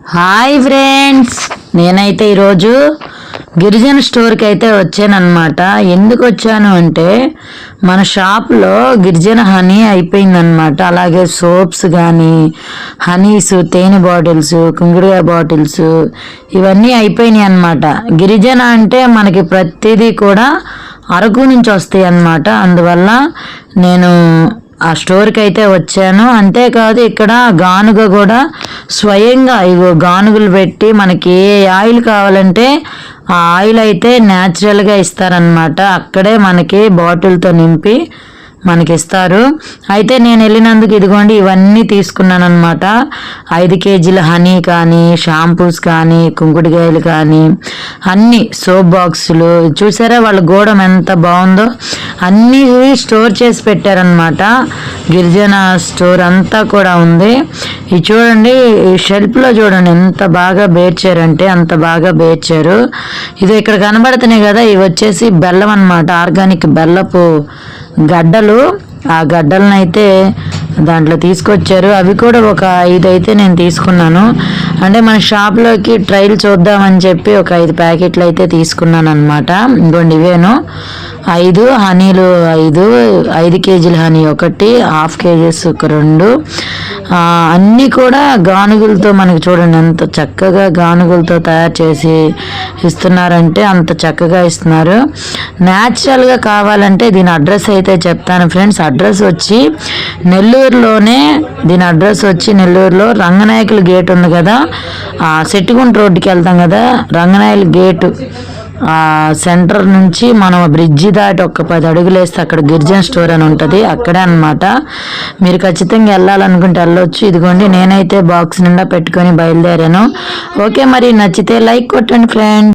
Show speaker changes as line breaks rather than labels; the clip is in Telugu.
Hi friends. నేనైతే ఈరోజు గిరిజన స్టోర్కి అయితే వచ్చానమాట ఎందుకు వచ్చాను అంటే మన షాప్లో గిరిజన హనీ అయిపోయిందనమాట అలాగే సోప్స్ కానీ హనీస్ తేనె బాటిల్స్ కుంగుడుగా బాటిల్స్ ఇవన్నీ అయిపోయినాయి అన్నమాట. గిరిజన అంటే మనకి ప్రతిదీ కూడా అరకు నుంచి వస్తాయి అన్నమాట. అందువల్ల నేను ఆ స్టోర్కి అయితే వచ్చాను. అంతేకాదు ఇక్కడ గానుగ కూడా స్వయంగా ఇగో గానుగలు పెట్టి మనకి ఏ ఆయిల్ కావాలంటే ఆ ఆయిల్ అయితే న్యాచురల్గా ఇస్తారనమాట అక్కడే మనకి బాటిల్తో నింపి మనకి ఇస్తారు. అయితే నేను వెళ్ళినందుకు ఇదిగోండి ఇవన్నీ తీసుకున్నాను అనమాట ఐదు కేజీల హనీ కానీ షాంపూస్ కానీ కుంకుడుకాయలు కానీ అన్ని సోప్ బాక్సులు చూసారా వాళ్ళ గోడం ఎంత బాగుందో? అన్నీ స్టోర్ చేసి పెట్టారనమాట గిరిజన స్టోర్ అంతా కూడా ఉంది. ఇది చూడండి ఈ షెల్ఫ్లో చూడండి ఎంత బాగా బేర్చారంటే అంత బాగా బేర్చారు. ఇది ఇక్కడ కనబడుతున్నాయి కదా ఇవి వచ్చేసి బెల్లం అన్నమాట ఆర్గానిక్ బెల్లపు గడ్డలు. ఆ గడ్డలను అయితే దాంట్లో తీసుకొచ్చారు. అవి కూడా ఒక ఐదు అయితే నేను తీసుకున్నాను. అంటే మన షాప్లోకి ట్రైల్ చూద్దామని చెప్పి ఒక ఐదు ప్యాకెట్లు అయితే తీసుకున్నాను అనమాట ఇంకోండి ఇవేను. ఐదు హనీలు ఐదు ఐదు కేజీల హనీ ఒకటి హాఫ్ కేజీస్ ఒక రెండు. అన్నీ కూడా గానుగులతో మనకి చూడండి ఎంత చక్కగా గానుగులతో తయారు చేసి ఇస్తున్నారంటే అంత చక్కగా ఇస్తున్నారు. న్యాచురల్గా కావాలంటే దీని అడ్రస్ అయితే చెప్తాను ఫ్రెండ్స్. అడ్రస్ వచ్చి నెల్లూరులోనే దీని అడ్రస్ వచ్చి నెల్లూరులో రంగనాయకుల గేట్ ఉంది కదా. ఆ సెట్టుగుంట రోడ్డుకి వెళ్తాం కదా. రంగనాయకుల గేటు. సెంటర్ నుంచి మనం బ్రిడ్జి దాటి ఒక పది అడుగులు వేస్తే అక్కడ గిరిజన స్టోర్ అని ఉంటుంది. అక్కడే అన్నమాట. మీరు ఖచ్చితంగా వెళ్ళాలనుకుంటే వెళ్ళొచ్చు. ఇదిగోండి నేనైతే బాక్స్ నిండా పెట్టుకొని బయలుదేరాను. ఓకే మరి నచ్చితే లైక్ కొట్టండి ఫ్రెండ్.